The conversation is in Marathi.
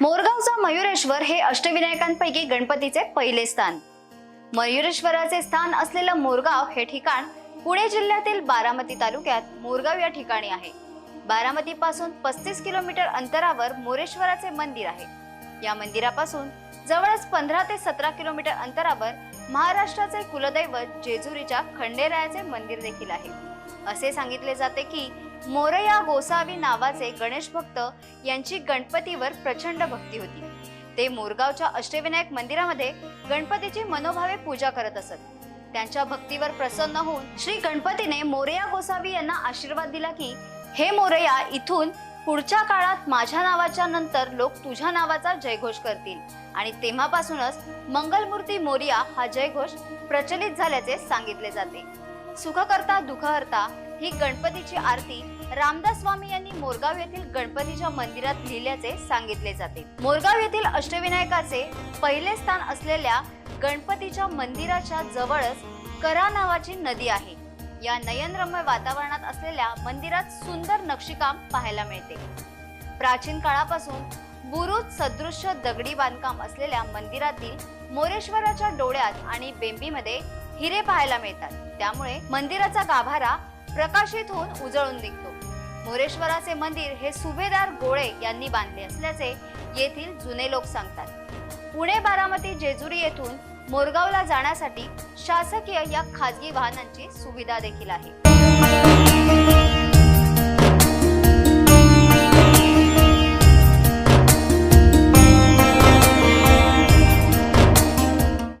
मोरगावचा मयुरेश्वर हे अष्टविनायकांपैकी गणपतीचे पहिले स्थान. मयुरेश्वराचे स्थान असलेलं मोरगाव हे ठिकाण पुणे जिल्ह्यातील बारामती तालुक्यात मोरगाव या ठिकाणी आहे. बारामती पासून पस्तीस किलोमीटर अंतरावर मोरेश्वराचे मंदिर आहे. या मंदिरापासून जवळच पंधरा ते सतरा किलोमीटर अंतरावर महाराष्ट्राचे कुलदैवत जेजुरीच्या खंडेरायाचे मंदिर देखील आहे. असे सांगितले जाते की मोरया गोसावी नावाचे गणेश भक्त यांची गणपतीवर प्रचंड भक्ती होती. ते मोरगावच्या अष्टविनायक मंदिरामध्ये गणपतीची मनोभावे पूजा करत असत. त्यांच्या भक्तीवर प्रसन्न होऊन श्री गणपतीने मोरया गोसावी यांना आशीर्वाद दिला की हे मोरया इथून पुढच्या काळात माझ्या नावाच्या नंतर लोक तुझ्या नावाचा जयघोष करतील. आणि तेव्हापासूनच मंगलमूर्ती मोरिया हा जयघोष प्रचलित झाल्याचे सांगितले जाते. सुखकर्ता दुःखहर्ता ही गणपतीची आरती रामदास स्वामी यांनी मोरगाव येथील गणपतीच्या मंदिरात लिहिल्याचे सांगितले जाते. मोरगाव येथील अष्टविनायकाचे पहिले स्थान असलेल्या गणपतीच्या मंदिराच्या जवळच करा नावाची नदी आहे. या नयनरम्य वातावरणात असलेल्या मंदिरात सुंदर नक्षीकाम पाहायला मिळते. प्राचीन काळापासून बुरुज सदृश्य दगडी बांधकाम असलेल्या मंदिरातील मोरेश्वराच्या डोळ्यात आणि बेंबीमध्ये हिरे पाहायला मिळतात. त्यामुळे मंदिराचा गाभारा प्रकाशित होऊन उजळून निघतो. मोरेश्वराचे मंदिर हे सुभेदार गोळे यांनी बांधले असल्याचे येथील जुने लोक सांगतात. पुणे बारामती जेजुरी येथून मोरगावला जाण्यासाठी शासकीय या खाजगी वाहनांची सुविधा देखील आहे.